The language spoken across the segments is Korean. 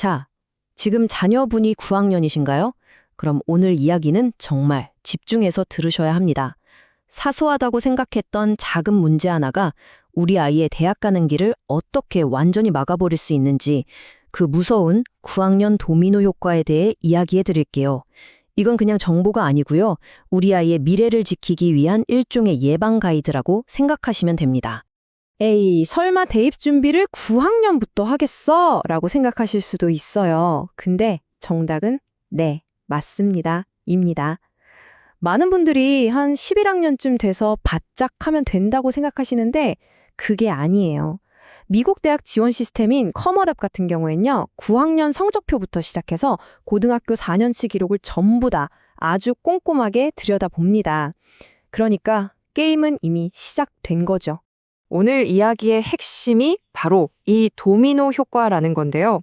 자, 지금 자녀분이 9학년이신가요? 그럼 오늘 이야기는 정말 집중해서 들으셔야 합니다. 사소하다고 생각했던 작은 문제 하나가 우리 아이의 대학 가는 길을 어떻게 완전히 막아버릴 수 있는지 그 무서운 9학년 도미노 효과에 대해 이야기해 드릴게요. 이건 그냥 정보가 아니고요. 우리 아이의 미래를 지키기 위한 일종의 예방 가이드라고 생각하시면 됩니다. 에이, 설마 대입 준비를 9학년부터 하겠어? 라고 생각하실 수도 있어요. 근데 정답은 네, 맞습니다. 입니다. 많은 분들이 한 11학년쯤 돼서 바짝 하면 된다고 생각하시는데 그게 아니에요. 미국 대학 지원 시스템인 커머랩 같은 경우엔요, 9학년 성적표부터 시작해서 고등학교 4년치 기록을 전부 다 아주 꼼꼼하게 들여다봅니다. 그러니까 게임은 이미 시작된 거죠. 오늘 이야기의 핵심이 바로 이 도미노 효과라는 건데요.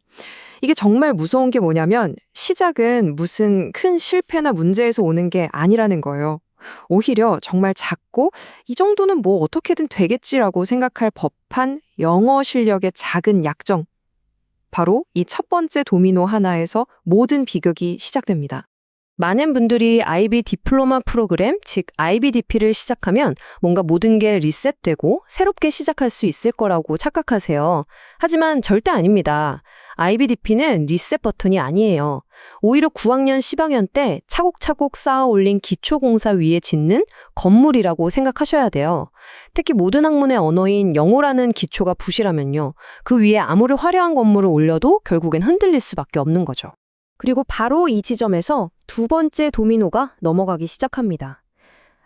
이게 정말 무서운 게 뭐냐면 시작은 무슨 큰 실패나 문제에서 오는 게 아니라는 거예요. 오히려 정말 작고 이 정도는 뭐 어떻게든 되겠지라고 생각할 법한 영어 실력의 작은 약정. 바로 이 첫 번째 도미노 하나에서 모든 비극이 시작됩니다. 많은 분들이 IB 디플로마 프로그램, 즉 IBDP를 시작하면 뭔가 모든 게 리셋되고 새롭게 시작할 수 있을 거라고 착각하세요. 하지만 절대 아닙니다. IBDP는 리셋 버튼이 아니에요. 오히려 9학년 10학년 때 차곡차곡 쌓아 올린 기초공사 위에 짓는 건물이라고 생각하셔야 돼요. 특히 모든 학문의 언어인 영어라는 기초가 부실하면요. 그 위에 아무리 화려한 건물을 올려도 결국엔 흔들릴 수밖에 없는 거죠. 그리고 바로 이 지점에서 두 번째 도미노가 넘어가기 시작합니다.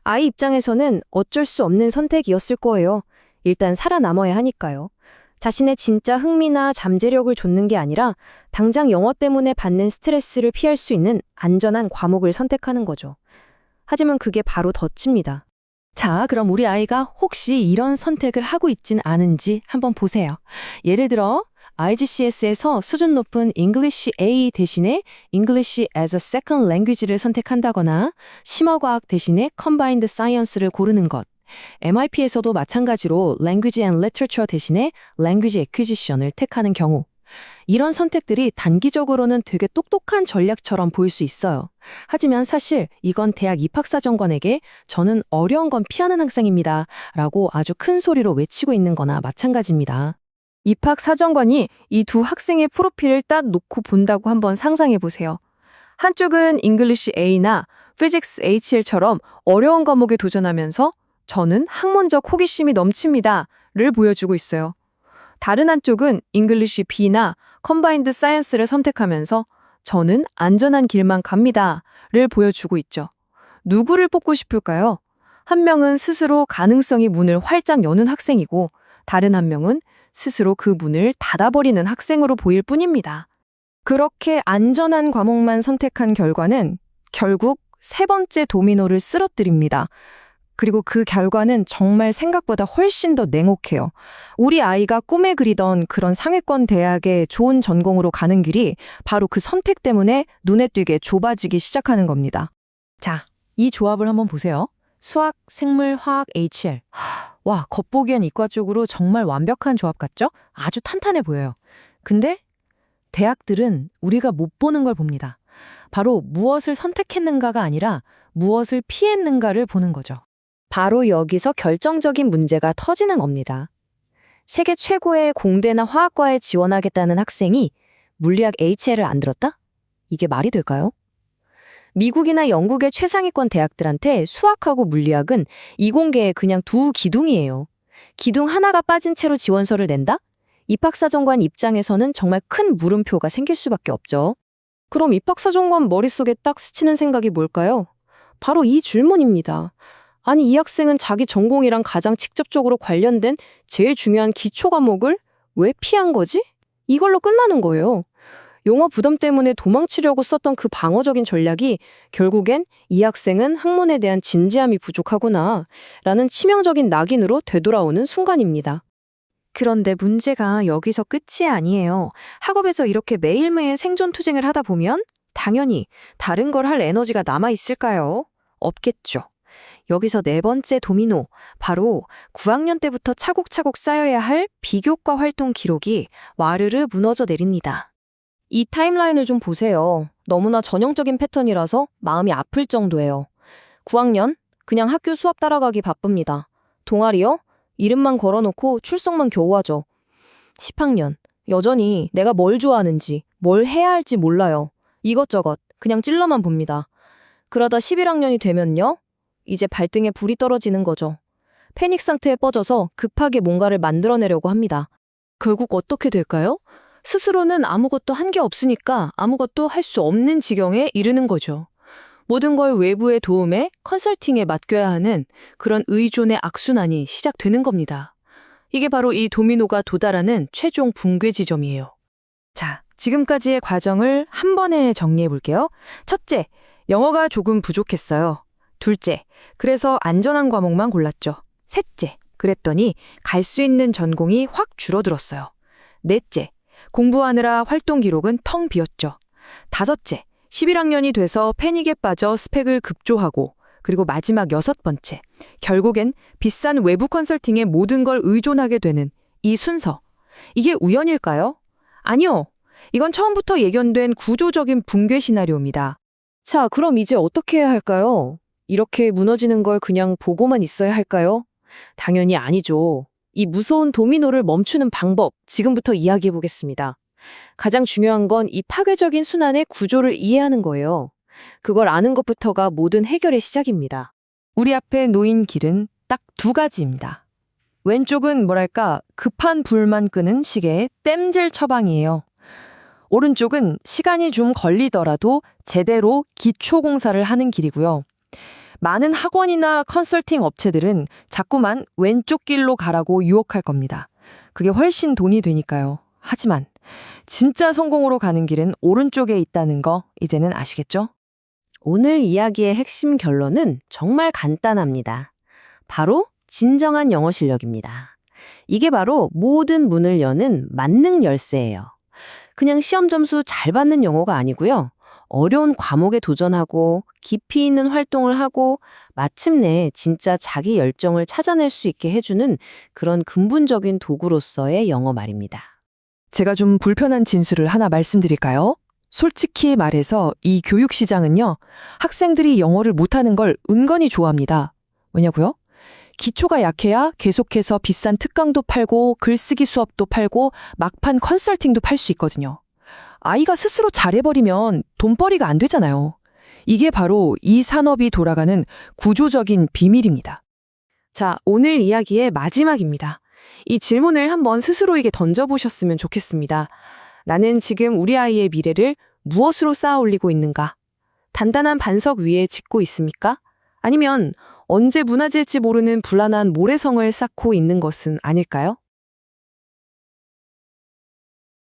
아이 입장에서는 어쩔 수 없는 선택이었을 거예요. 일단 살아남아야 하니까요. 자신의 진짜 흥미나 잠재력을 좇는 게 아니라 당장 영어 때문에 받는 스트레스를 피할 수 있는 안전한 과목을 선택하는 거죠. 하지만 그게 바로 덫입니다. 자, 그럼 우리 아이가 혹시 이런 선택을 하고 있진 않은지 한번 보세요. 예를 들어, IGCS에서 수준 높은 English A 대신에 English as a Second Language를 선택한다거나 심어과학 대신에 Combined Science를 고르는 것. MIP에서도 마찬가지로 Language and Literature 대신에 Language Acquisition을 택하는 경우. 이런 선택들이 단기적으로는 되게 똑똑한 전략처럼 보일 수 있어요. 하지만 사실 이건 대학 입학사정관에게 저는 어려운 건 피하는 학생입니다. 라고 아주 큰 소리로 외치고 있는 거나 마찬가지입니다. 입학 사정관이 이 두 학생의 프로필을 딱 놓고 본다고 한번 상상해 보세요. 한쪽은 잉글리시 A나 피직스 HL처럼 어려운 과목에 도전하면서 저는 학문적 호기심이 넘칩니다를 보여주고 있어요. 다른 한쪽은 잉글리시 B나 컴바인드 사이언스를 선택하면서 저는 안전한 길만 갑니다를 보여주고 있죠. 누구를 뽑고 싶을까요? 한 명은 스스로 가능성이 문을 활짝 여는 학생이고 다른 한 명은 스스로 그 문을 닫아버리는 학생으로 보일 뿐입니다. 그렇게 안전한 과목만 선택한 결과는 결국 세 번째 도미노를 쓰러뜨립니다. 그리고 그 결과는 정말 생각보다 훨씬 더 냉혹해요. 우리 아이가 꿈에 그리던 그런 상위권 대학의 좋은 전공으로 가는 길이 바로 그 선택 때문에 눈에 띄게 좁아지기 시작하는 겁니다. 자, 이 조합을 한번 보세요. 수학, 생물, 화학, HL. 와, 겉보기엔 이과 쪽으로 정말 완벽한 조합 같죠? 아주 탄탄해 보여요. 근데 대학들은 우리가 못 보는 걸 봅니다. 바로 무엇을 선택했는가가 아니라 무엇을 피했는가를 보는 거죠. 바로 여기서 결정적인 문제가 터지는 겁니다. 세계 최고의 공대나 화학과에 지원하겠다는 학생이 물리학 HL을 안 들었다? 이게 말이 될까요? 미국이나 영국의 최상위권 대학들한테 수학하고 물리학은 이공계의 그냥 두 기둥이에요. 기둥 하나가 빠진 채로 지원서를 낸다? 입학사정관 입장에서는 정말 큰 물음표가 생길 수밖에 없죠. 그럼 입학사정관 머릿속에 딱 스치는 생각이 뭘까요? 바로 이 질문입니다. 아니, 이 학생은 자기 전공이랑 가장 직접적으로 관련된 제일 중요한 기초 과목을 왜 피한 거지? 이걸로 끝나는 거예요. 영어 부담 때문에 도망치려고 썼던 그 방어적인 전략이 결국엔 이 학생은 학문에 대한 진지함이 부족하구나 라는 치명적인 낙인으로 되돌아오는 순간입니다. 그런데 문제가 여기서 끝이 아니에요. 학업에서 이렇게 매일매일 생존 투쟁을 하다 보면 당연히 다른 걸 할 에너지가 남아 있을까요? 없겠죠. 여기서 네 번째 도미노, 바로 9학년 때부터 차곡차곡 쌓여야 할 비교과 활동 기록이 와르르 무너져 내립니다. 이 타임라인을 좀 보세요. 너무나 전형적인 패턴이라서 마음이 아플 정도예요. 9학년, 그냥 학교 수업 따라가기 바쁩니다. 동아리요? 이름만 걸어놓고 출석만 겨우 하죠. 10학년, 여전히 내가 뭘 좋아하는지, 뭘 해야 할지 몰라요. 이것저것 그냥 찔러만 봅니다. 그러다 11학년이 되면요? 이제 발등에 불이 떨어지는 거죠. 패닉 상태에 빠져서 급하게 뭔가를 만들어내려고 합니다. 결국 어떻게 될까요? 스스로는 아무것도 한 게 없으니까 아무것도 할 수 없는 지경에 이르는 거죠. 모든 걸 외부의 도움에 컨설팅에 맡겨야 하는 그런 의존의 악순환이 시작되는 겁니다. 이게 바로 이 도미노가 도달하는 최종 붕괴 지점이에요. 자, 지금까지의 과정을 한 번에 정리해 볼게요. 첫째, 영어가 조금 부족했어요. 둘째, 그래서 안전한 과목만 골랐죠. 셋째, 그랬더니 갈 수 있는 전공이 확 줄어들었어요. 넷째, 공부하느라 활동 기록은 텅 비었죠. 다섯째, 11학년이 돼서 패닉에 빠져 스펙을 급조하고 그리고 마지막 여섯 번째, 결국엔 비싼 외부 컨설팅에 모든 걸 의존하게 되는 이 순서. 이게 우연일까요? 아니요. 이건 처음부터 예견된 구조적인 붕괴 시나리오입니다. 자, 그럼 이제 어떻게 해야 할까요? 이렇게 무너지는 걸 그냥 보고만 있어야 할까요? 당연히 아니죠. 이 무서운 도미노를 멈추는 방법, 지금부터 이야기해 보겠습니다. 가장 중요한 건 이 파괴적인 순환의 구조를 이해하는 거예요. 그걸 아는 것부터가 모든 해결의 시작입니다. 우리 앞에 놓인 길은 딱 두 가지입니다. 왼쪽은 뭐랄까 급한 불만 끄는 시계의 땜질 처방이에요. 오른쪽은 시간이 좀 걸리더라도 제대로 기초 공사를 하는 길이고요. 많은 학원이나 컨설팅 업체들은 자꾸만 왼쪽 길로 가라고 유혹할 겁니다. 그게 훨씬 돈이 되니까요. 하지만 진짜 성공으로 가는 길은 오른쪽에 있다는 거 이제는 아시겠죠? 오늘 이야기의 핵심 결론은 정말 간단합니다. 바로 진정한 영어 실력입니다. 이게 바로 모든 문을 여는 만능 열쇠예요. 그냥 시험 점수 잘 받는 영어가 아니고요. 어려운 과목에 도전하고 깊이 있는 활동을 하고 마침내 진짜 자기 열정을 찾아낼 수 있게 해주는 그런 근본적인 도구로서의 영어 말입니다. 제가 좀 불편한 진술을 하나 말씀드릴까요? 솔직히 말해서 이 교육 시장은요, 학생들이 영어를 못하는 걸 은근히 좋아합니다. 왜냐고요? 기초가 약해야 계속해서 비싼 특강도 팔고 글쓰기 수업도 팔고 막판 컨설팅도 팔 수 있거든요. 아이가 스스로 잘해버리면 돈벌이가 안 되잖아요. 이게 바로 이 산업이 돌아가는 구조적인 비밀입니다. 자, 오늘 이야기의 마지막입니다. 이 질문을 한번 스스로에게 던져보셨으면 좋겠습니다. 나는 지금 우리 아이의 미래를 무엇으로 쌓아 올리고 있는가? 단단한 반석 위에 짓고 있습니까? 아니면 언제 무너질지 모르는 불안한 모래성을 쌓고 있는 것은 아닐까요?